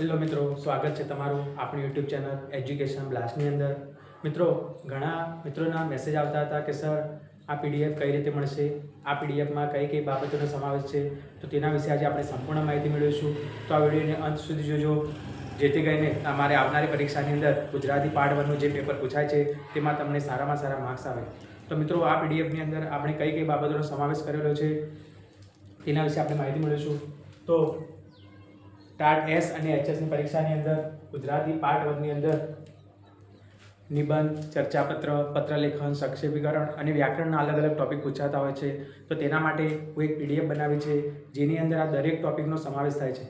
Hello મિત્રો, સ્વાગત છે તમારું આપણી યુટ્યુબ ચેનલ એજ્યુકેશન બ્લાસ્ટની અંદર. મિત્રો, ઘણા મિત્રોના મેસેજ આવતા હતા કે સર આ પીડીએફ કઈ રીતે મળશે? આ પીડીએફમાં કઈ કઈ બાબતોનો સમાવેશ છે? તો તેના વિશે આજે આપણે સંપૂર્ણ માહિતી મેળવીશું. તો આ વિડીયોને અંત સુધી જોજો. જેથી કરીને અમારે આવનારી પરીક્ષાની અંદર ગુજરાતી પાર્ટ વનનું જે પેપર પૂછાય છે, તેમાં તમને સારામાં સારા માર્ક્સ આવે. તો મિત્રો, આ પીડીએફની અંદર આપણે કઈ કઈ બાબતોનો સમાવેશ કરેલો છે, તેના વિશે આપણે માહિતી મેળવીશું. તો ટાટ એસ અને એચએસની પરીક્ષાની અંદર, ગુજરાતી પાર્ટ વનની અંદર, નિબંધ, ચર્ચાપત્ર, પત્રલેખન, સંક્ષેપીકરણ અને વ્યાકરણના અલગ અલગ ટોપિક પૂછાતા હોય છે. તો તેના માટે હું એક પીડીએફ બનાવી છે, જેની અંદર આ દરેક ટોપિકનો સમાવેશ થાય છે.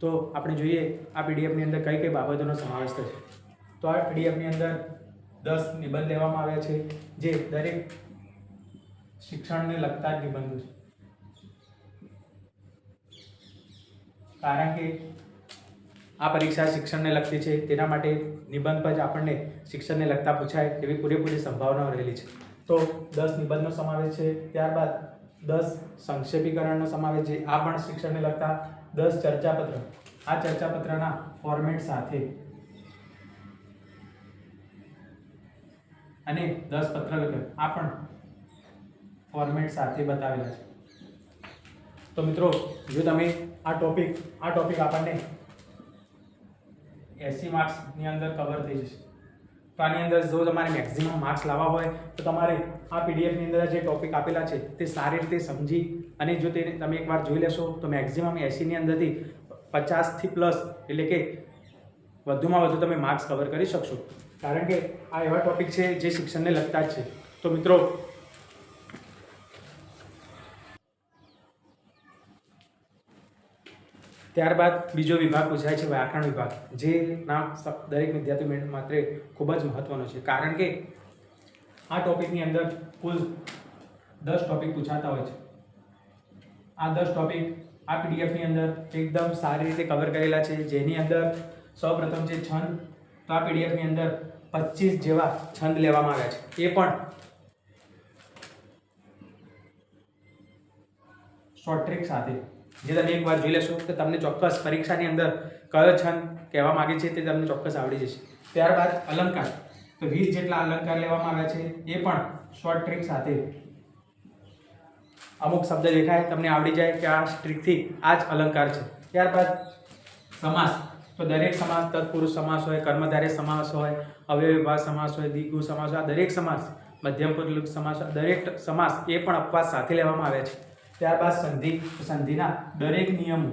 તો આપણે જોઈએ, આ પીડીએફની અંદર કઈ કઈ બાબતોનો સમાવેશ થાય છે તો આ પીડીએફની અંદર દસ નિબંધ લેવામાં આવ્યા છે, જે દરેક શિક્ષણને લગતા જ નિબંધો છે. કારણ કે આ પરીક્ષા શિક્ષણને લગતી છે, તેના માટે નિબંધ જ આપણને શિક્ષણને લગતા પૂછાય એવી પૂરેપૂરી સંભાવનાઓ રહેલી છે. તો દસ નિબંધનો સમાવેશ છે, ત્યારબાદ દસ સંક્ષેપીકરણનો સમાવેશ છે, આ પણ શિક્ષણને લગતા દસ ચર્ચાપત્ર. આ ચર્ચાપત્રના ફોર્મેટ સાથે અને દસ પત્રલેખન, આ પણ ફોર્મેટ સાથે બતાવેલા છે. તો મિત્રો, જો તમે આ ટોપિક આ ટોપિક આપણને એસી માર્ક્સની અંદર કવર થઈ જશે. તો આની અંદર જો તમારે મેક્સિમમ માર્ક્સ લાવવા હોય, તો તમારે આ પીડીએફની અંદર જે ટોપિક આપેલા છે, તે સારી રીતે સમજી અને જો તેને તમે એકવાર જોઈ લેશો, તો મેક્સિમમ એસીની અંદરથી પચાસથી પ્લસ એટલે કે વધુમાં વધુ તમે માર્ક્સ કવર કરી શકશો. કારણ કે આ એવા ટોપિક છે જે શિક્ષણને લગતા જ છે. તો મિત્રો ત્યારબાદ બીજો વિભાગ પૂછાય છે વ્યાકરણ વિભાગ, જે નામ દરેક વિદ્યાર્થી માટે ખૂબ જ મહત્વનો છે. કારણ કે આ ટોપિકની અંદર કુલ દસ ટોપિક પૂછાતા હોય છે. આ દસ ટોપિક આ પીડીએફની અંદર એકદમ સારી રીતે કવર કરેલા છે. જેની અંદર સૌપ્રથમ છે છંદ, તો આ પીડીએફની અંદર પચીસ જેવા છંદ લેવામાં આવ્યા છે. એ પણ શોર્ટ ટ્રીક સાથે. જે તમે એકવાર જોઈ લેશો તો તમને ચોક્કસ પરીક્ષાની અંદર કયો છંદ કહેવા માંગે છે તે તમને ચોક્કસ આવડી જશે. ત્યારબાદ અલંકાર. તો વીસ જેટલા અલંકાર લેવામાં આવ્યા છે, એ પણ શોર્ટ ટ્રીક સાથે. અમુક શબ્દ દેખાય, તમને આવડી જાય કે આ સ્ટ્રીકથી આ જ અલંકાર છે. ત્યારબાદ સમાસ. તો દરેક સમાસ, તત્પુરુષ સમાસ હોય, કર્મધારે સમાસ હોય અવ્યયભાવ સમાસ હોય દિગુ સમાસ હોય, આ દરેક સમાસ, મધ્યમ પુરુષ સમાસ, દરેક સમાસ એ પણ અપવાદ સાથે લેવામાં આવ્યા છે. ત્યારબાદ સંધિ, સંધિના દરેક નિયમો,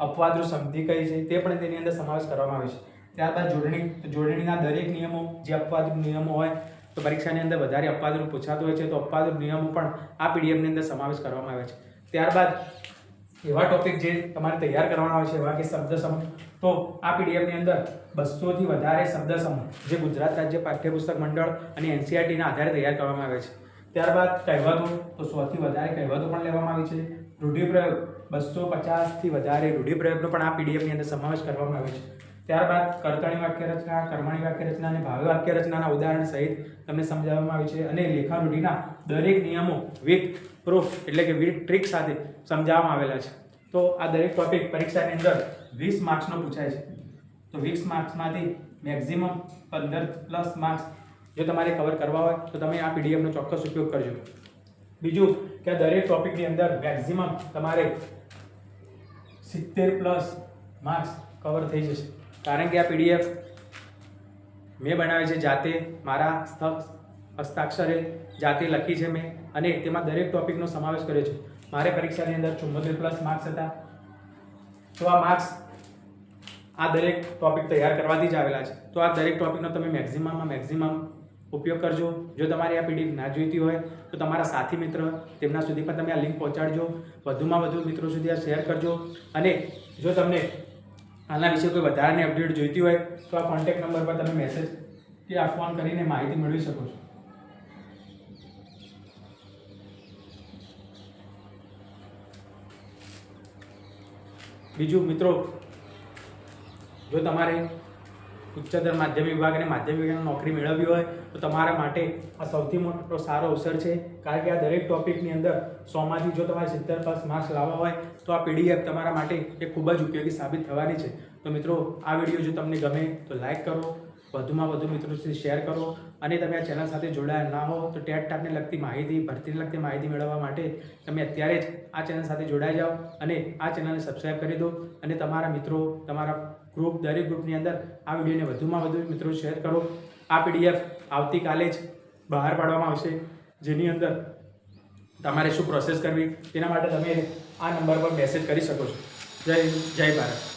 અપવાદરૂપ સંધિ કઈ છે, તે પણ તેની અંદર સમાવેશ કરવામાં આવે છે. ત્યારબાદ જોડણી જોડણીના દરેક નિયમો, જે અપવાદરૂપ નિયમો હોય, તો પરીક્ષાની અંદર વધારે અપવાદરૂપ પૂછાતો હોય છે, તો અપવાદરૂપ નિયમો પણ આ પીડીએફની અંદર સમાવેશ કરવામાં આવે છે. ત્યારબાદ એવા ટોપિક જે તમારે તૈયાર કરવાના હોય છે, એવા કે શબ્દ સમૂહ, તો આ પીડીએફની અંદર બસોથી વધારે શબ્દ સમૂહ, જે ગુજરાત રાજ્ય પાઠ્યપુસ્તક મંડળ અને એનસીઆરટીના આધારે તૈયાર કરવામાં આવે છે. ત્યારબાદ કહેવતો, તો સૌથી વધારે કહેવતો પણ લેવામાં આવી છે. રૂઢિપ્રયોગ, બસો પચાસથી વધારે રૂઢિપ્રયોગનો પણ આ પીડીએફની અંદર સમાવેશ કરવામાં આવે છે. ત્યારબાદ કર્તણી વાક્ય રચના, કર્મણી વાક્ય રચના અને ભાવિ વાક્ય રચનાના ઉદાહરણ સહિત તમને સમજાવવામાં આવ્યું છે અને લેખારૂઢિના દરેક નિયમો, વીક, પ્રૂફ એટલે કે વીક ટ્રીક સાથે સમજાવવામાં આવેલા છે. તો આ દરેક ટોપિક પરીક્ષાની અંદર વીસ માર્ક્સનો પૂછાય છે. તો વીસ માર્ક્સમાંથી મેક્ઝિમમ પંદર પ્લસ માર્ક્સ જો તમારે કવર કરવા હોય, તો તમે આ પીડીએફનો ચોક્કસ ઉપયોગ કરજો. બીજું કે આ દરેક ટોપિકની અંદર મેક્ઝિમમ તમારે સિત્તેર પ્લસ માર્ક્સ કવર થઈ જશે. કારણ કે આ પીડીએફ મેં બનાવી છે જાતે, મારા હસ્ત હસ્તાક્ષરે જાતે લખી છે મેં, અને તેમાં દરેક ટોપિકનો સમાવેશ કર્યો છે. મારે પરીક્ષાની અંદર ચુમ્મોતેર પ્લસ માર્ક્સ હતા. તો આ માર્ક્સ આ દરેક ટોપિક તૈયાર કરવાથી જ આવેલા છે. તો આ દરેક ટોપિકનો તમે મેક્ઝિમમમાં મેક્ઝિમમ ઉપયોગ કરજો. જો તમારી આ પીડીએફ ના જોઈતી હોય, તો તમારા સાથી મિત્ર તેમના સુધી પણ તમે આ લિંક પહોંચાડજો. વધુમાં વધુ મિત્રો સુધી આ શેર કરજો. અને જો તમને આના વિશે કોઈ વધારાની અપડેટ જોઈતી હોય, તો આ કોન્ટેક્ટ નંબર પર તમે મેસેજ કે આ ફોન કરીને માહિતી મેળવી શકો છો. બીજું મિત્રો, જો તમારે ઉચ્ચતર માધ્યમિક વિભાગ અને માધ્યમિક વિભાગની નોકરી મેળવવી હોય, તો તમારા માટે આ સૌથી મોટો સારો અવસર છે. કારણ કે આ દરેક ટોપિકની અંદર સોમાંથી જો તમારે સિત્તેર પ્લસ માર્ક્સ લાવવા હોય, તો આ પીડીએફ તમારા માટે એ ખૂબ જ ઉપયોગી સાબિત થવાની છે. તો મિત્રો, આ વીડિયો જો તમને ગમે, તો લાઇક કરો. વધુમાં વધુ મિત્રો સુધી શેર કરો. અને તમે આ ચેનલ સાથે જોડાયા ના હો, તો ટેટ ટાટને લગતી માહિતી, ભરતીને લગતી માહિતી મેળવવા માટે તમે અત્યારે જ આ ચેનલ સાથે જોડાઈ જાઓ. અને આ ચેનલને સબસ્ક્રાઈબ કરી દો. અને તમારા મિત્રો, તમારા ગ્રુપ દરેક ગ્રુપની અંદર આ વિડીયોને વધુમાં વધુ મિત્રો શેર કરો. આ પીડીએફ આવતીકાલે જ બહાર પાડવામાં આવશે, જેની અંદર તમારે શું પ્રોસેસ કરવી, તેના માટે તમે આ નંબર પર મેસેજ કરી શકો છો. જય જય ભારત.